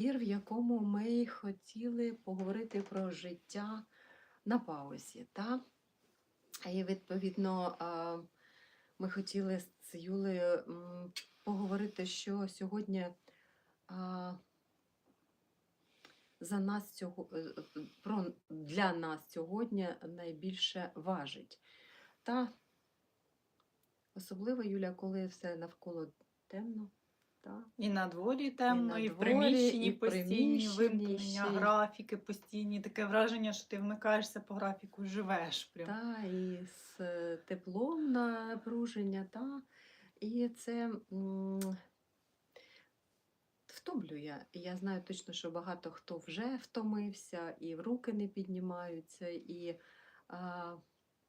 ефір, в якому ми хотіли поговорити про життя на паузі. Та? І відповідно ми хотіли з Юлею поговорити, що сьогодні за нас цього, е, для нас сьогодні найбільше важить. Та особливо, Юля, коли все навколо темно. Та? І на дворі темно, і, на в приміщенні і постійні вимкнення, графіки постійні. Таке враження, що ти вмикаєшся по графіку, живеш прям. Та, і з е, теплом напруження, та. І це втомлює. Я знаю точно, що багато хто вже втомився, і в руки не піднімаються, і а,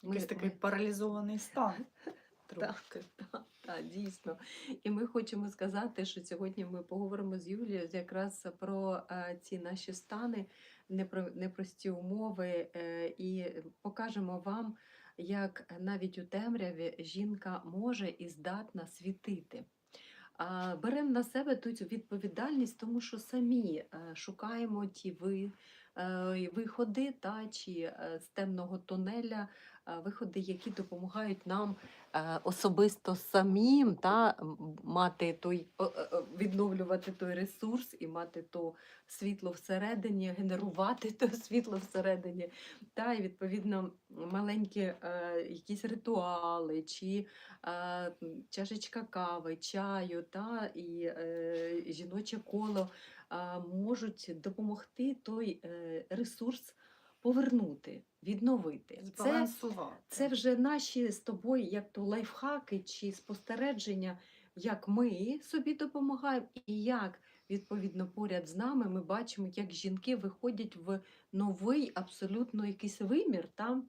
ми, Якийсь такий ми- паралізований стан. Трошки. та, та, дійсно. І ми хочемо сказати, що сьогодні ми поговоримо з Юлією якраз про е, ці наші стани, непро- непрості умови, е, і покажемо вам, як навіть у темряві жінка може і здатна світити. Беремо на себе тут відповідальність, тому що самі е, шукаємо ті ви, виходи та, чи з темного тунеля, виходи, які допомагають нам е, особисто самим та, мати той, о, відновлювати той ресурс і мати то світло всередині, генерувати то світло всередині. Та, і відповідно маленькі е, якісь ритуали, чи е, чашечка кави, чаю, та, і е, жіноче коло е, можуть допомогти той е, ресурс повернути, відновити. Це, це вже наші з тобою, як то лайфхаки чи спостереження, як ми собі допомагаємо, і як відповідно поряд з нами ми бачимо, як жінки виходять в новий абсолютно якийсь вимір там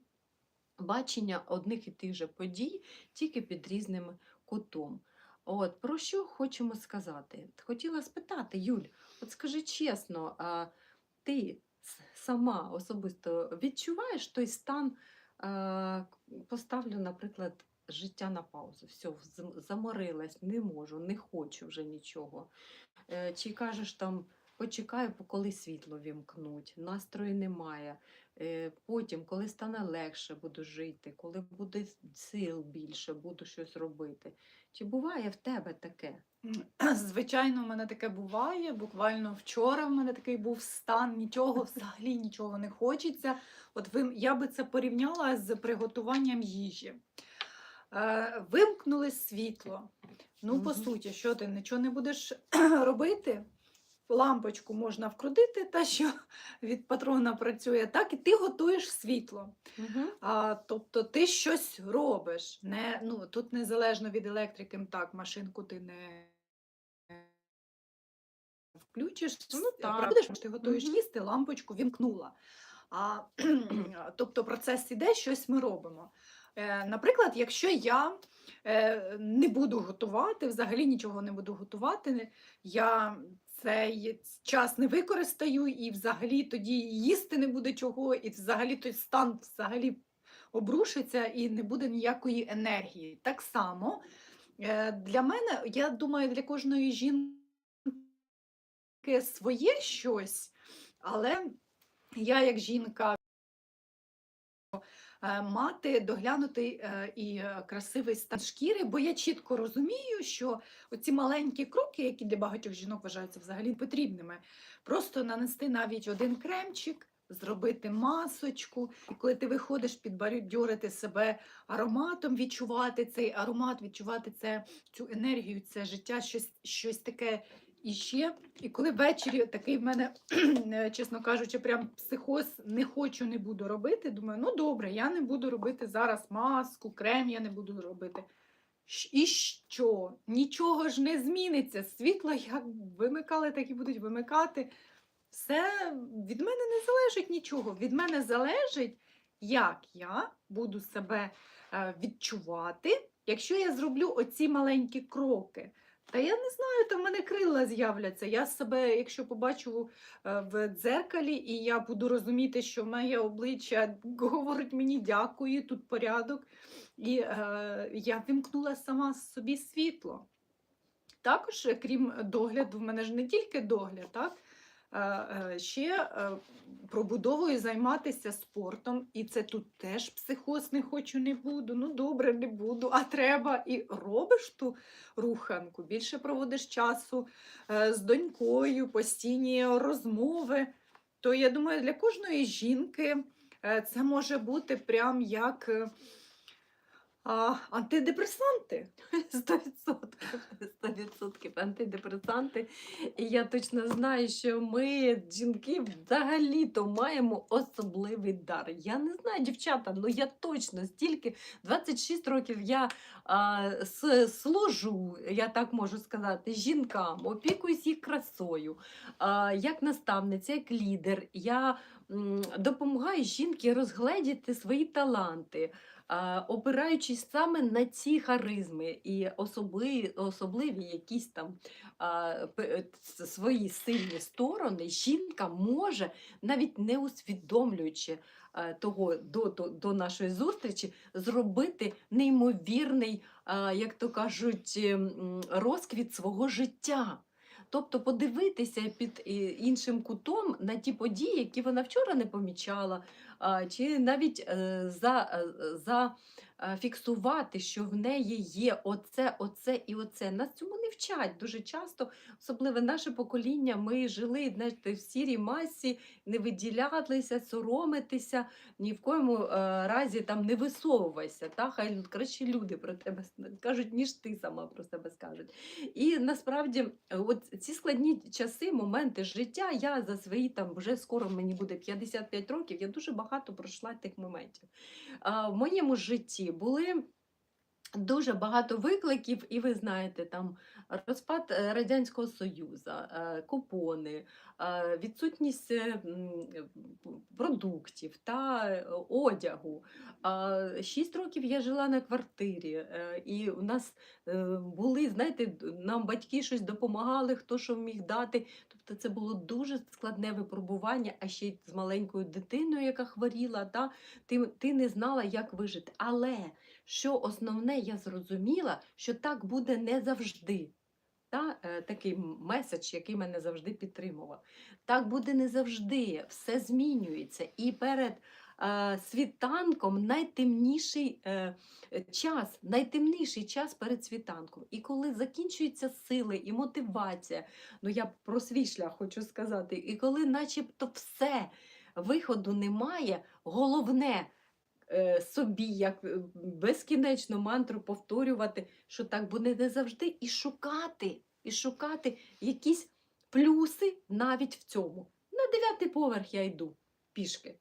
бачення одних і тих же подій, тільки під різним кутом. От про що хочемо сказати? Хотіла спитати, Юль, от скажи чесно, ти сама особисто відчуваєш той стан, поставлю, наприклад, життя на паузу, все, заморилась, не можу, не хочу вже нічого. Е, Чи кажеш там, почекаю, коли світло вімкнуть, настрою немає. Е, Потім, коли стане легше, буду жити, коли буде сил більше, буду щось робити. Чи буває в тебе таке? Звичайно, в мене таке буває. Буквально вчора в мене такий був стан, нічого, взагалі нічого не хочеться. От ви, я би це порівняла з приготуванням їжі. Е, вимкнули світло. Ну, по суті, що ти нічого не будеш робити? Лампочку можна вкрутити, та що від патрона працює, так і ти готуєш світло. Угу. А, тобто ти щось робиш. Не, ну, тут незалежно від електрики, так, машинку ти не включиш, Ну, так. правда, ти готуєш Мгм. їсти, лампочку вімкнула. А, тобто процес іде, щось ми робимо. Е, наприклад, якщо я е, не буду готувати, взагалі нічого не буду готувати, я цей час не використаю і взагалі тоді їсти не буде чого, і взагалі той стан взагалі обрушиться і не буде ніякої енергії. Так само е, для мене, я думаю, для кожної жінки своє щось, але я як жінка мати доглянутий е, і е, красивий стан шкіри, бо я чітко розумію, що оці маленькі кроки, які для багатьох жінок вважаються взагалі потрібними, просто нанести навіть один кремчик. Зробити масочку, і коли ти виходиш підбадьорити себе ароматом, відчувати цей аромат, відчувати це, цю енергію, це життя, щось, щось таке і ще. І коли ввечері такий в мене, е, чесно кажучи, прям психоз не хочу, не буду робити. Думаю, ну добре, я не буду робити зараз маску, крем я не буду робити. І що? Нічого ж не зміниться. Світло як вимикали, так і будуть вимикати. Все від мене не залежить нічого. Від мене залежить, як я буду себе е, відчувати, якщо я зроблю оці маленькі кроки. Та я не знаю, там в мене крила з'являться. Я себе, якщо побачу е, в дзеркалі, і я буду розуміти, що моє обличчя говорить мені дякую, тут порядок. І е, я вимкнула сама собі світло. Також, е, крім догляду, в мене ж не тільки догляд, так? Е, е, ще е, пробудовою займатися спортом, і це тут теж психоз не хочу, не буду. Ну добре, не буду, а треба. І робиш ту руханку, більше проводиш часу з донькою, постійні розмови. То я думаю, для кожної жінки це може бути прям як а, антидепресанти. Сто відсотків, сто відсотків антидепресанти. І я точно знаю, що ми, жінки, взагалі-то маємо особливий дар. Я не знаю, дівчата, ну я точно стільки 26 років я а, служу, я так можу сказати, жінкам, опікуюсь їх красою. А, як наставниця, як лідер, я м, допомагаю жінки розгледіти свої таланти опираючись саме на ці харизми і особливі, особливі якісь там е, свої сильні сторони, жінка може, навіть не усвідомлюючи е, того до, до, до нашої зустрічі, зробити неймовірний, а, як то кажуть, ем, розквіт свого життя. Тобто подивитися під е, іншим кутом на ті події, які вона вчора не помічала, чи навіть е, за, е, за е, що в неї є оце, оце і оце. Нас цьому не вчать дуже часто, особливо наше покоління. Ми жили знаєте, в сірій масі, не виділялися, соромитися, ні в коєму разі там не висовувайся. Та? Хай краще люди про тебе кажуть, ніж ти сама про себе скажуть. І насправді, от ці складні часи, моменти життя, я за свої там вже скоро мені буде 55 років, я дуже багато пройшла тих моментів. В моєму житті були. Дуже багато викликів, і ви знаєте, там розпад е, Радянського Союзу, е, купони, е, відсутність продуктів та одягу. Шість років я жила на квартирі, і у нас були, знаєте, нам батьки щось допомагали, хто що міг дати. Тобто це було дуже складне випробування, а ще й з маленькою дитиною, яка хворіла, та ти, ти не знала, як вижити. Але що основне, я зрозуміла, що так буде не завжди. Та, е, такий меседж, який мене завжди підтримував. Так буде не завжди, все змінюється. І перед е, світанком найтемніший е, час, найтемніший час перед світанком. І коли закінчуються сили і мотивація, ну я про свій шлях хочу сказати, і коли начебто все, виходу немає, головне собі як е, безкінечно мантру повторювати, що так буде не завжди, і шукати, і шукати якісь плюси навіть в цьому. На дев'ятий поверх я йду пішки.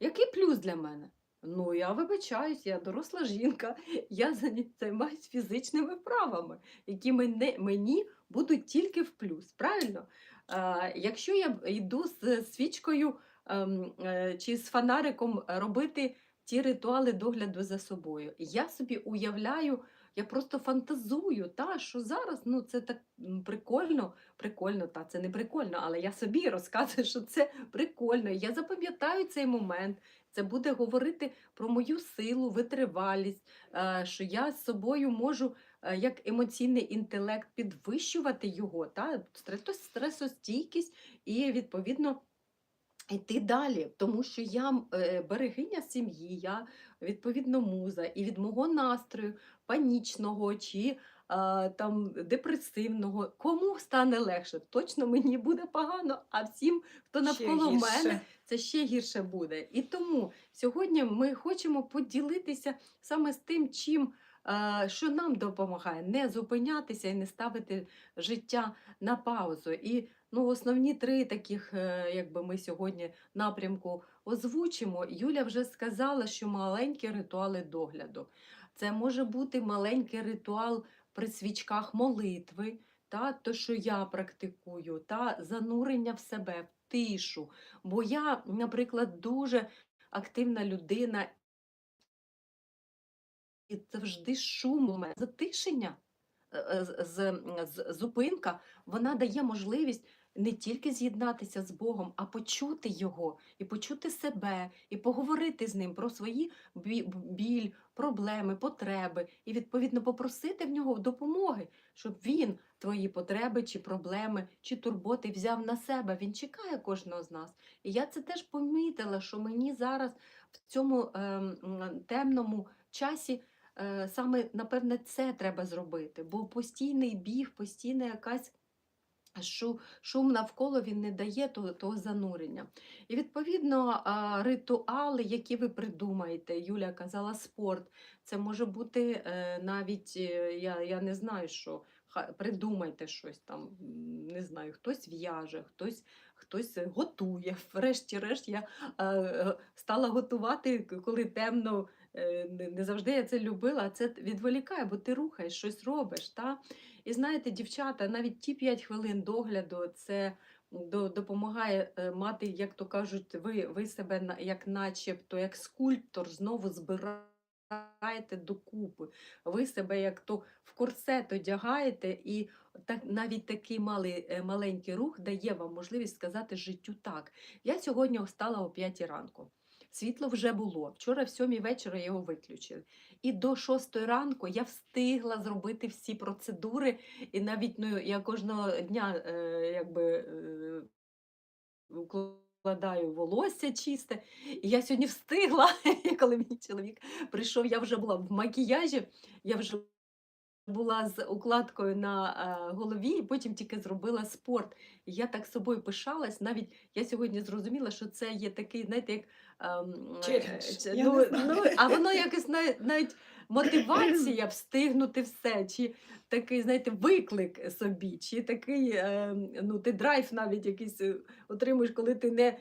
Який плюс для мене? Ну, я вибачаюсь, я доросла жінка, я займаюсь фізичними вправами, які мені будуть тільки в плюс. Правильно? А, якщо я йду з свічкою ем, е, чи з фонариком робити ті ритуали догляду за собою. Я собі уявляю, я просто фантазую, та, що зараз ну, це так прикольно, прикольно, та це не прикольно, але я собі розказую, що це прикольно. Я запам'ятаю цей момент. Це буде говорити про мою силу, витривалість, е, що я з собою можу е, як емоційний інтелект підвищувати його, та, стресостійкість і відповідно. Йти далі, тому що я е, берегиня сім'ї, я відповідно муза, і від мого настрою панічного чи а, там депресивного, кому стане легше? Точно мені буде погано, а всім, хто навколо мене, це ще гірше буде. І тому сьогодні ми хочемо поділитися саме з тим, чим. е, Що нам допомагає не зупинятися і не ставити життя на паузу. І ну, основні три таких, е, якби ми сьогодні напрямку озвучимо. Юля вже сказала, що маленькі ритуали догляду. Це може бути маленький ритуал при свічках молитви, та, то, що я практикую, та занурення в себе, в тишу. Бо я, наприклад, дуже активна людина. І завжди шум у мене. Затишення, е, е, з, з- з- зупинка, вона дає можливість не тільки з'єднатися з Богом, а почути Його, і почути себе, і поговорити з ним про свої біль, проблеми, потреби, і відповідно попросити в нього допомоги, щоб він твої потреби чи проблеми чи турботи взяв на себе. Він чекає кожного з нас. І я це теж помітила, що мені зараз в цьому ем, темному часі. е, Саме, напевне, це треба зробити, бо постійний біг, постійна якась шум навколо він не дає того, того занурення. І відповідно ритуали, які ви придумаєте, Юля казала спорт, це може бути е, навіть, е, я, я не знаю, що придумайте щось там, не знаю, хтось в'яже, хтось. Хтось готує. Врешті-решт я е, стала готувати, коли темно. Е, Не завжди я це любила, це відволікає, бо ти рухаєш, щось робиш. Та? І знаєте, дівчата, навіть ті 5 хвилин догляду це допомагає е, мати, як то кажуть, ви, ви себе як начебто, як скульптор знову збираєте докупи. Ви себе як то в корсет одягаєте, і так, навіть такий малий, е, маленький рух дає вам можливість сказати життю так. Я сьогодні встала о 5 ранку. Світло вже було. Вчора в 7 вечора його виключили. І до 6 ранку я встигла зробити всі процедури, і навіть ну, я кожного дня е, якби, е, укладаю волосся чисте. І я сьогодні встигла, коли мій чоловік прийшов, я вже була в макіяжі, я вже була з укладкою на е, голові, і потім тільки зробила спорт. І я так собою пишалась. Навіть я сьогодні зрозуміла, що це є такий, знаєте, як ем, е, Челендж. ну, ну, а воно якось навіть, навіть мотивація встигнути все, чи такий, знаєте, виклик собі, чи такий, е, ну, ти драйв навіть якийсь е, отримуєш, коли ти не е,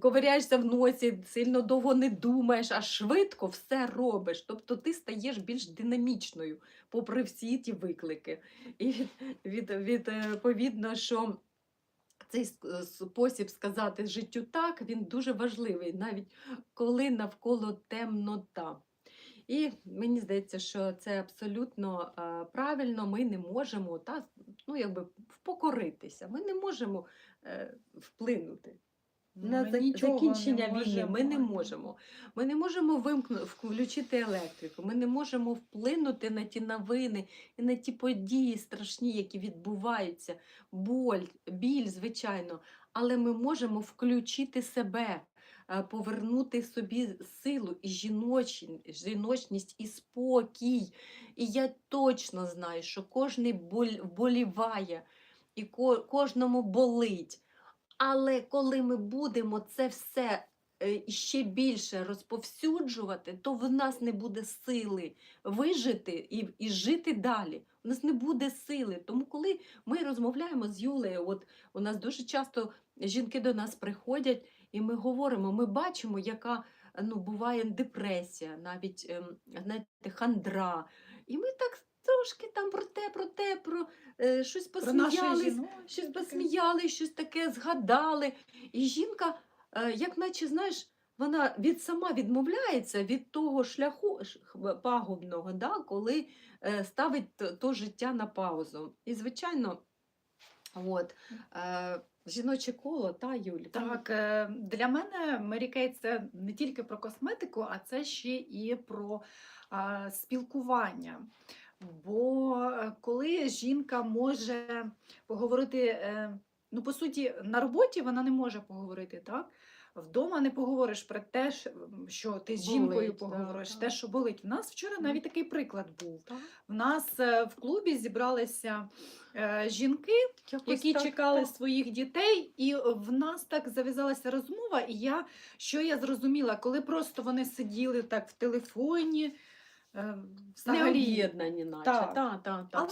ковиряєшся в носі, сильно довго не думаєш, а швидко все робиш. Тобто ти стаєш більш динамічною, попри всі ті виклики. І від, від, відповідно, що цей спосіб сказати життю так, він дуже важливий, навіть коли навколо темнота. І мені здається, що це абсолютно е, правильно. Ми не можемо та, ну, якби, впокоритися, ми не можемо е, вплинути. На Ми нічого не закінчення війни ми не можемо. Ми не можемо вимкну, включити електрику, ми не можемо вплинути на ті новини і на ті події страшні, які відбуваються. Боль, біль, звичайно, але ми можемо включити себе, е, повернути собі силу і жіночі- жіночність, і спокій. І я точно знаю, що кожен боль, вболіває, і кожному болить. Але коли ми будемо це все е, ще більше розповсюджувати, то в нас не буде сили вижити і, і жити далі. У нас не буде сили. Тому, коли ми розмовляємо з Юлею, от у нас дуже часто жінки до нас приходять, і ми говоримо, ми бачимо, яка ну, буває депресія, навіть ем, знаєте, хандра. І ми так трошки там про те, про те, про е, щось жіночність щось посміяли, щось таке згадали. І жінка, е, як наче, знаєш, вона від сама відмовляється від того шляху пагубного, да, коли е, ставить то, то життя на паузу. І, звичайно, от, е, жіноче коло, та, Юль? Так, е, для мене Mary Kay це не тільки про косметику, а це ще і про а, спілкування. Бо е, коли жінка може поговорити, е, ну по суті, на роботі вона не може поговорити, так? Вдома не поговориш про те, що- ти з жінкою Болить, поговориш, так. те, що болить. У нас вчора навіть такий приклад був. Так. У нас е, в клубі зібралися жінки, Якось які так, чекали так. своїх дітей, і в нас так зав'язалася розмова. І я що я зрозуміла, коли просто вони сиділи так в телефоні, е, Не об'єднані, наче. Так. Та, та, та, Але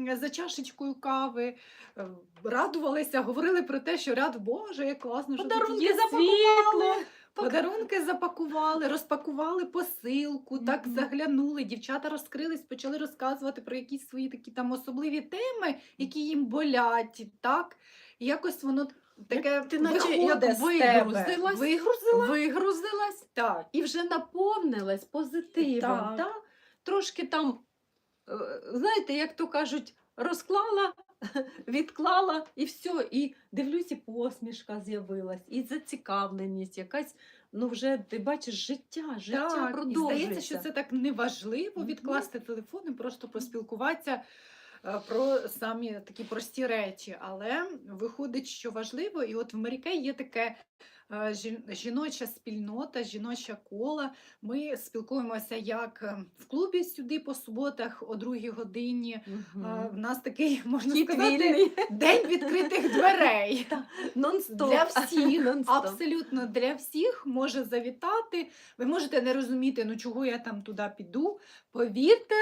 ми за чашечкою кави е, радувалися, говорили про те, що ряд Боже, як класно, що тут Подарунки є запакували. Подарунки запакували, розпакували посилку, так заглянули. Дівчата розкрились, почали розказувати про якісь свої такі там особливі теми, які їм болять. Так? І якось воно таке ти наче як вигрузилась. Вигрузила? Вигрузилась Так. і вже наповнилась позитивом. Так. Та? Трошки там, е, знаєте, як то кажуть, розклала відклала і все. І дивлюсь, і посмішка з'явилась, і зацікавленість, якась, ну вже ти бачиш життя, життя Так, і продовжується. здається, що це так неважливо відкласти телефон і просто поспілкуватися про самі такі прості речі. Але виходить, що важливо, і от в Марікей є таке е, жіноча спільнота, жіноча кола. Ми спілкуємося як е, в клубі сюди по суботах о другій годині. Мгм. Е, В нас такий можна Хід сказати вільний. день відкритих дверей. Нон-стоп. Для всіх, Нон-стоп. абсолютно для всіх може завітати. Ви можете не розуміти, ну чого я там туди піду. Повірте,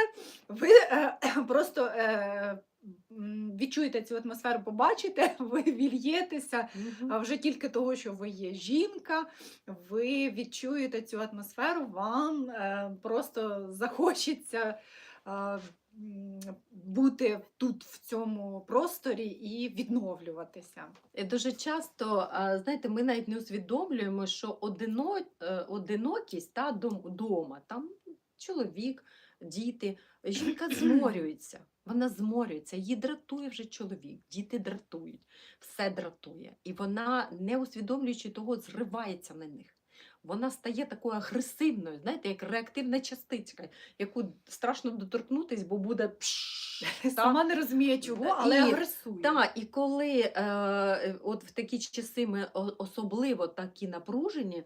ви е, просто е, відчуєте цю атмосферу, побачите, ви вільєтеся. А вже тільки того, що ви є жінка, ви відчуєте цю атмосферу, вам е, просто захочеться. е, Бути тут в цьому просторі і відновлюватися. Дуже часто, знаєте, ми навіть не усвідомлюємо, що одино, е, одинокість та дома, там чоловік, діти, жінка зморюється. Вона зморюється, її дратує вже чоловік, діти дратують, все дратує. І вона, не усвідомлюючи того, зривається на них. Вона стає такою агресивною, знаєте, як реактивна частичка, яку страшно доторкнутись, бо буде пш. Сама не розуміє чого, але І- агресує. Так, і коли е, от в такі часи ми особливо такі напружені,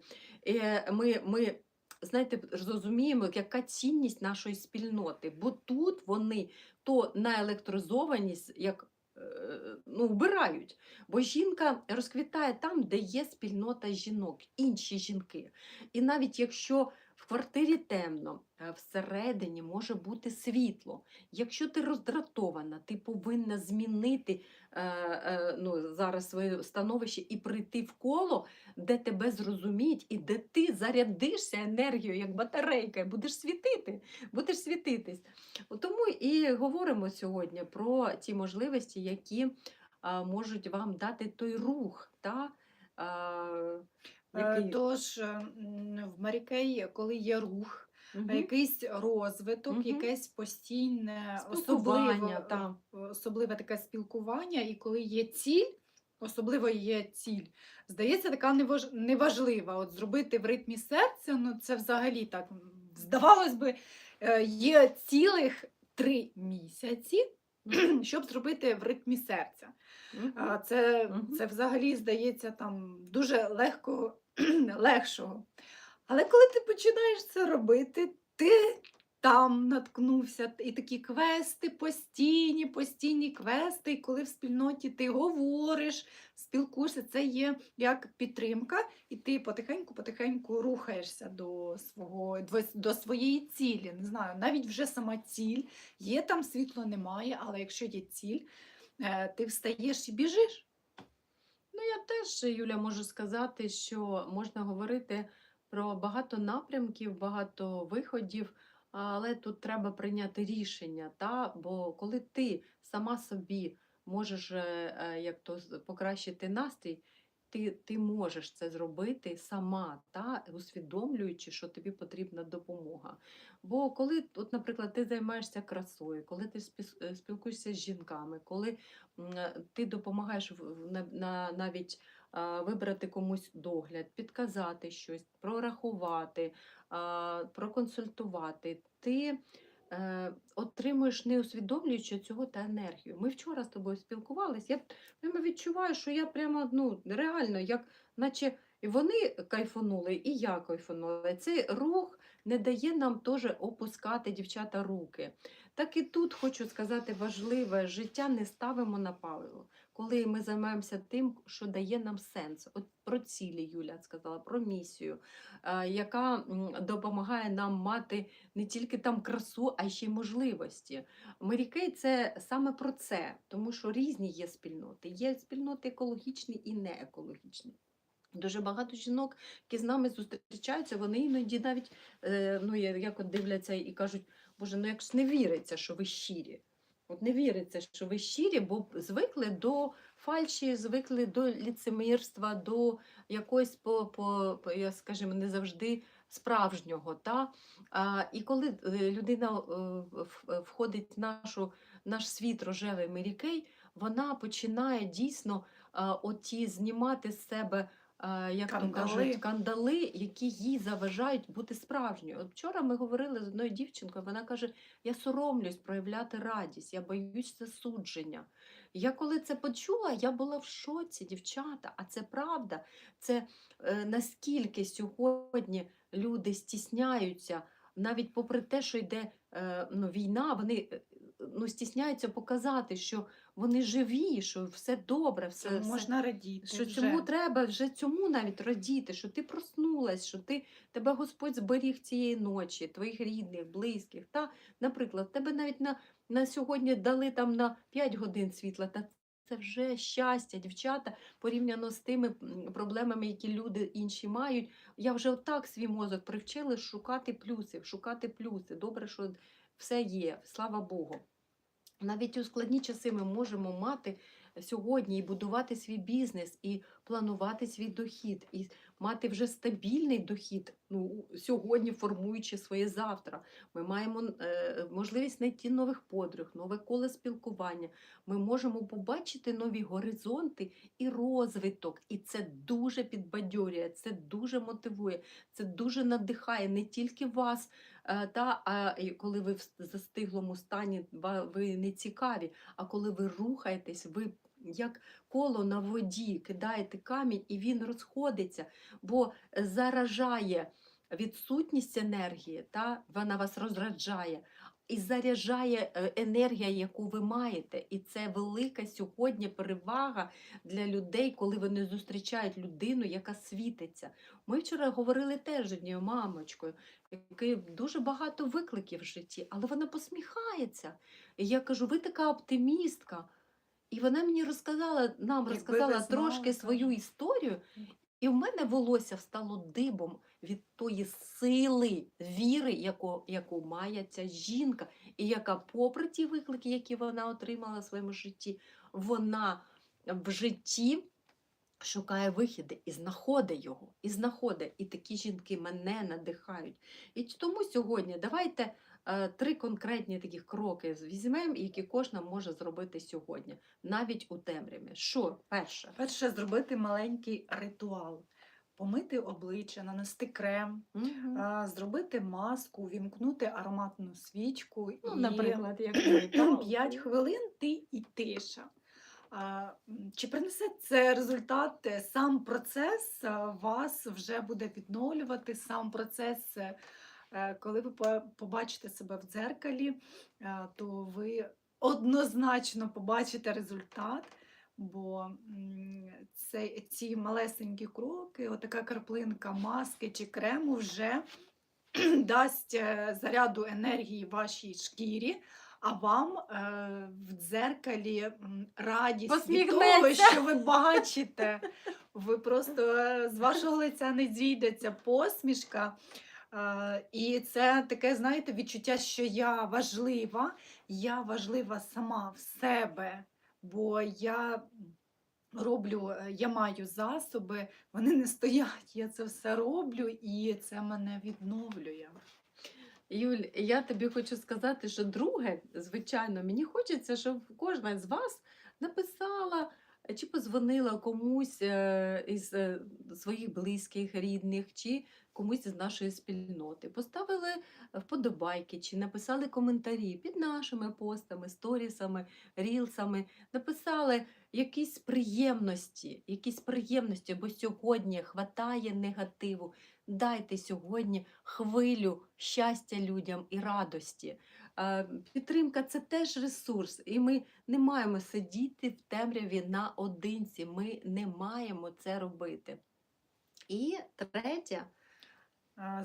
е, ми, ми знаєте, зрозуміємо, яка цінність нашої спільноти, бо тут вони то наелектризованість, як е, ну, вбирають. Бо жінка розквітає там, де є спільнота жінок, інші жінки. І навіть якщо в квартирі темно, е, всередині може бути світло. Якщо ти роздратована, ти повинна змінити е, е, ну, зараз своє становище і прийти в коло, де тебе зрозуміють, і де ти зарядишся енергією, як батарейка, і будеш світити, будеш світитись. Тому і говоримо сьогодні про ті можливості, які можуть вам дати той рух. Та, який... Тож е, в Марікей, коли є рух, Мгм. якийсь розвиток, Мгм. якесь постійне, особливе, та. особливе таке спілкування, і коли є ціль, особливо є ціль, здається, така неваж- неважлива. От зробити в ритмі серця, ну це взагалі так, здавалось би, е, є цілих три місяці, щоб зробити в ритмі серця. А Це, Мгм. це взагалі здається там дуже легко легшого. Але коли ти починаєш це робити, ти там наткнувся, і такі квести постійні, постійні квести, і коли в спільноті ти говориш, спілкуєшся, це є як підтримка, і ти потихеньку-потихеньку рухаєшся до свого до, своєї цілі. Не знаю, навіть вже сама ціль є там світло, немає, але якщо є ціль, е, ти встаєш і біжиш. Ну, я теж, Юля, можу сказати, що можна говорити про багато напрямків, багато виходів, але тут треба прийняти рішення. Та? Бо коли ти сама собі можеш е, е, як то покращити настрій, ти, ти можеш це зробити сама, та? усвідомлюючи, що тобі потрібна допомога. Бо коли, от, наприклад, ти займаєшся красою, коли ти е, спілкуєшся з жінками, коли е, ти допомагаєш на, на, навіть вибрати комусь догляд, підказати щось, прорахувати, проконсультувати, ти отримуєш, не усвідомлюючи цього та енергію. Ми вчора з тобою спілкувалися, я прямо відчуваю, що я прямо ну, реально, як наче вони кайфанули, і я кайфанула. Цей рух не дає нам теж опускати дівчата руки. Так і тут хочу сказати важливе, життя не ставимо на паливо, коли ми займаємося тим, що дає нам сенс. От про цілі Юля сказала, про місію, е, яка допомагає нам мати не тільки там красу, а ще й можливості. Мерікей це саме про це, тому що різні є спільноти. Є спільноти екологічні і неекологічні. Дуже багато жінок, які з нами зустрічаються, вони іноді навіть е, ну, як дивляться і кажуть, Боже, ну як ж не віриться, що ви щирі. От не віриться, що ви щирі, бо звикли до фальші, звикли до ліцемірства, до якоїсь, по, по, я скажімо, не завжди справжнього. Та? А, і коли е, людина е, входить в нашу, наш світ рожевий Мерікей, вона починає дійсно оті знімати з себе. Як то Кандали. кажуть, кандали, які їй заважають бути справжньою. От вчора ми говорили з одною дівчинкою, вона каже: я соромлюсь проявляти радість, я боюсь засудження. Я коли це почула, я була в шоці, дівчата. А це правда. Це е, наскільки сьогодні люди стісняються, навіть попри те, що йде е, ну, війна, вони е, ну, стісняються показати, що вони живі, що все добре, все, все можна радіти. що вже. цьому треба вже цьому навіть радіти, що ти проснулась, що ти тебе Господь зберіг цієї ночі, твоїх рідних, близьких. Та, наприклад, тебе навіть на, на сьогодні дали там на 5 годин світла. Та це вже щастя, дівчата, порівняно з тими проблемами, які люди інші мають. Я вже отак свій мозок привчила шукати плюси, шукати плюси. Добре, що все є, слава Богу. Навіть у складні часи ми можемо мати сьогодні і будувати свій бізнес, і планувати свій дохід, і мати вже стабільний дохід, ну, сьогодні формуючи своє завтра. Ми маємо е, можливість знайти нових подруг, нове коло спілкування. Ми можемо побачити нові горизонти і розвиток. І це дуже підбадьорює, це дуже мотивує, це дуже надихає не тільки вас, е, та, а коли ви в застиглому стані, ви не цікаві, а коли ви рухаєтесь, ви як коло на воді кидаєте камінь, і він розходиться, бо заражає відсутність енергії, та, вона вас розраджає. І заряджає е, енергія, яку ви маєте. І це велика сьогодні перевага для людей, коли вони зустрічають людину, яка світиться. Ми вчора говорили теж однією мамочкою, якої дуже багато викликів в житті, але вона посміхається. І я кажу, ви така оптимістка. І вона мені розказала, нам розказала трошки свою історію, і в мене волосся стало дибом від тої сили, віри, яку, яку має ця жінка, і яка, попри ті виклики, які вона отримала в своєму житті, вона в житті шукає вихіди і знаходить його, і знаходить. І такі жінки мене надихають. І тому сьогодні давайте е, три конкретні такі кроки візьмемо, які кожна може зробити сьогодні, навіть у темряві. Що перше? Перше, зробити маленький ритуал. Помити обличчя, нанести крем, а, зробити маску, вімкнути ароматну свічку Ну, і наприклад, як ми, 5 хвилин ти і тиша. Чи принесе це результат? Е, Сам процес вас вже буде відновлювати, сам процес, е, е, коли ви побачите себе в дзеркалі, е, то ви однозначно побачите результат. Бо це, ці малесенькі кроки, отака краплинка маски чи крему вже дасть е, заряду енергії вашій шкірі, а вам е, в дзеркалі радість від того, що ви бачите. Ви просто е, з вашого лиця не зійдеться посмішка. Е, І це таке, знаєте, відчуття, що я важлива, я важлива сама в себе, бо я роблю, е, я маю засоби, вони не стоять, я це все роблю, і це мене відновлює. Юль, я тобі хочу сказати, що друге, звичайно, мені хочеться, щоб кожна з вас написала чи позвонила комусь е, із е, своїх близьких, рідних, чи комусь із нашої спільноти. Поставили вподобайки, чи написали коментарі під нашими постами, сторісами, рілсами, написали якісь приємності, якісь приємності, бо сьогодні хватає негативу. Дайте сьогодні хвилю щастя людям і радості. Е, Підтримка це теж ресурс, і ми не маємо сидіти в темряві наодинці. Ми не маємо це робити. І третє,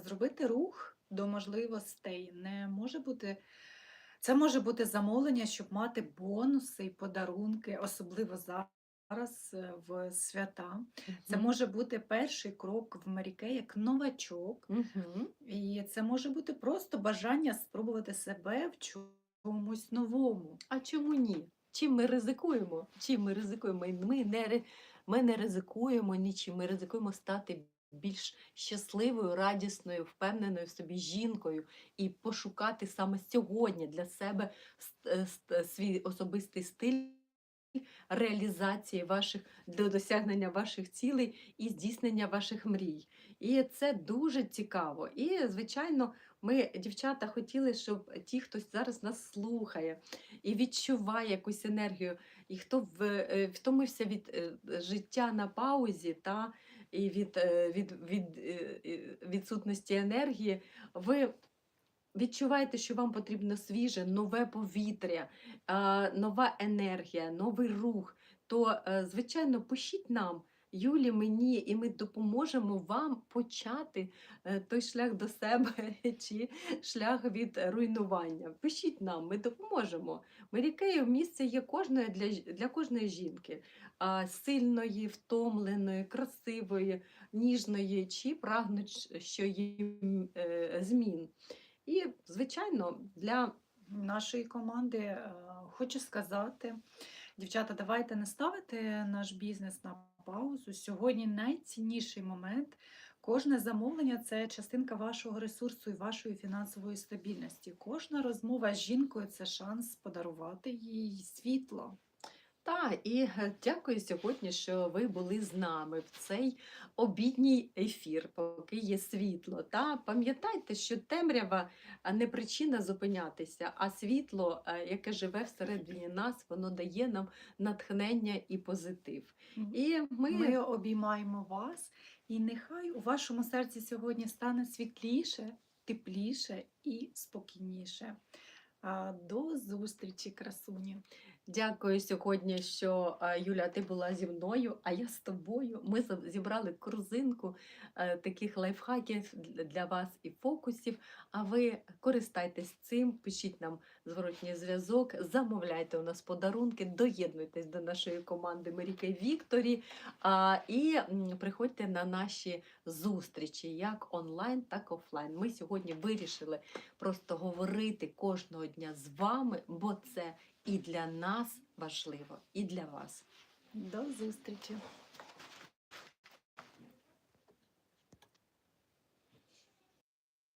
Зробити рух до можливостей не може бути. Це може бути замовлення, щоб мати бонуси і подарунки, особливо зараз е, в свята. Це може бути перший крок в Маріке як новачок, і це може бути просто бажання спробувати себе в чомусь новому. А чому ні? Чим ми ризикуємо? Чим ми ризикуємо? Ми не, ми не ризикуємо нічим, ми ризикуємо стати більш щасливою, радісною, впевненою в собі жінкою і пошукати саме сьогодні для себе е, свій особистий стиль реалізації ваших до досягнення ваших цілей і здійснення ваших мрій. І це дуже цікаво. І, звичайно, ми, дівчата, хотіли, щоб ті, хто зараз нас слухає і відчуває якусь енергію, і хто е, втомився від е, життя на паузі та і від, е, від, від, е, відсутності енергії, ви відчуваєте, що вам потрібно свіже, нове повітря, нова енергія, новий рух, то, е, звичайно, пишіть нам. Юлі, мені, і ми допоможемо вам почати е, той шлях до себе чи шлях від руйнування. Пишіть нам, ми допоможемо. Марікею місце є кожної для, для кожної жінки, сильної, втомленої, красивої, ніжної чи прагнучої е, змін. І, звичайно, для нашої команди е, хочу сказати, дівчата, давайте не ставити наш бізнес на паузу. Сьогодні найцінніший момент. Кожне замовлення це частинка вашого ресурсу і вашої фінансової стабільності. Кожна розмова з жінкою це шанс подарувати їй світло. Та і дякую сьогодні, що ви були з нами в цей обідній ефір, поки є світло. Та пам'ятайте, що темрява не причина зупинятися, а світло, яке живе всередині нас, воно дає нам натхнення і позитив. І ми, Ми обіймаємо вас, і нехай у вашому серці сьогодні стане світліше, тепліше і спокійніше. До зустрічі, красуні! Дякую сьогодні, що е, Юля, ти була зі мною, а я з тобою. Ми зібрали корзинку е, таких лайфхаків для- вас і фокусів. А ви користайтесь цим, пишіть нам зворотній зв'язок, замовляйте у нас подарунки, доєднуйтесь до нашої команди Маріка Вікторі і приходьте на наші зустрічі, як онлайн, так і офлайн. Ми сьогодні вирішили просто говорити кожного дня з вами, бо це і для нас важливо, і для вас. До зустрічі!